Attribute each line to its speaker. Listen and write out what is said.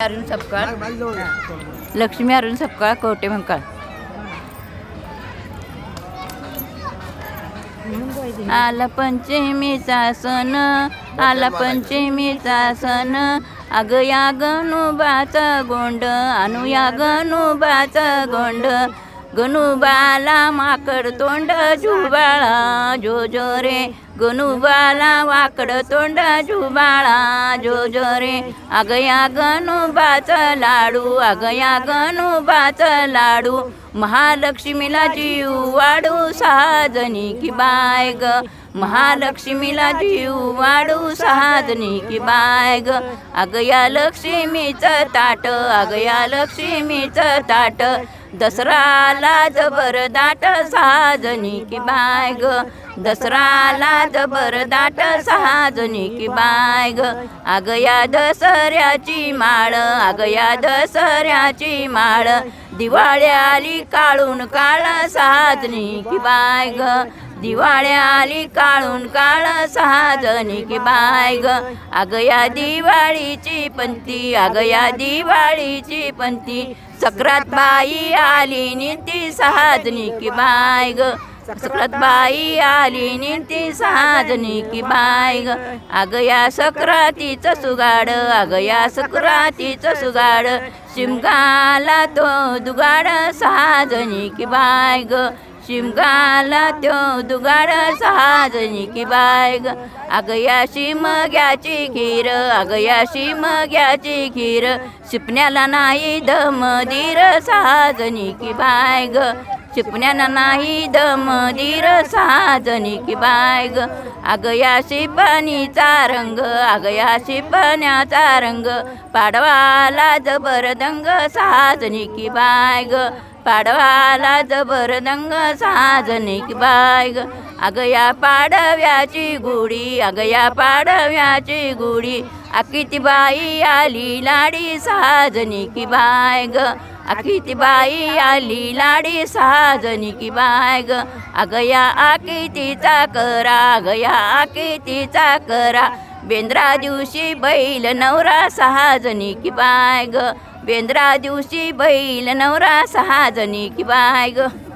Speaker 1: अरुण सपकाळ. लक्ष्मी अरुण सपकाळ कवटे मंकाळ आला पंचमीचा सण आला पंचमीचा सण. अग या गणुबाचा गोंड आणू या गणुबाचा गोंड. गणुबाला माकड तोंड जुबाळा जो जो रे. गणुबाला वाकड तोंड जुबाळा जो जो रे. अगया गणुबाच लाडू अगया गणुबाच लाडू. महालक्ष्मीला जीव वाढू सहाजनी की बाय ग. महालक्ष्मीला जीव वाढू सहाजनी की बाय ग. अगया लक्ष्मीचं ताट अगया लक्ष्मीचं ताट. दसराला जबर दाट सहाजनी की बाय ग. दसराला जबर दाट सहाजनी की बाय ग. अग या दसऱ्याची माळ अग या दसऱ्याची माळ. दिवाळी आली काळून काळ सहाजनी की बाय ग. दिवाळ्या आली काळून काळ सहाजनी की बाय ग. अग या दिवाळीची पंथी अग या दिवाळीची पंथी सक्रात बाई आली निती सहाजनी की बाय ग. सक्रात बाई आली निती सहाजनी की बाय ग. अग या सक्रातीचं सुगाड अग या सक्रातीचं सुगाड. शिमगाला तो दुगाड सहाजनी की बाय ग. शिमगाला तो दुगाड सहाजनी की बाय ग. अग या शिमग्याची खीर अग या शिमग्याची खीर. शिपण्याला नाही दम धीर सहाजनी की बाय ग. शिपण्याला नाही दम धीर साजनी की बाय ग अग या शिपणीचा रंग अग या शिपण्याचा रंग पाडवाला जबरदंग सहाजनी की बाय ग पाडवाला जबरदंग सहाजनी की बाय ग अग या पाडव्याची गुढी अग या पाडव्याची गुढी. आकिती बाई आली लाडी सहाजनी की बाय ग. आकिती बाई आली लाडी सहाजनी की बाय ग. अगया आकितीचा करा गया आकितीचा करा. बेंद्रा दिवशी बैल नवरा सहाजनी की बाय ग. बेंद्रा दिवशी बैल नवरा सहाजनी की बाय ग.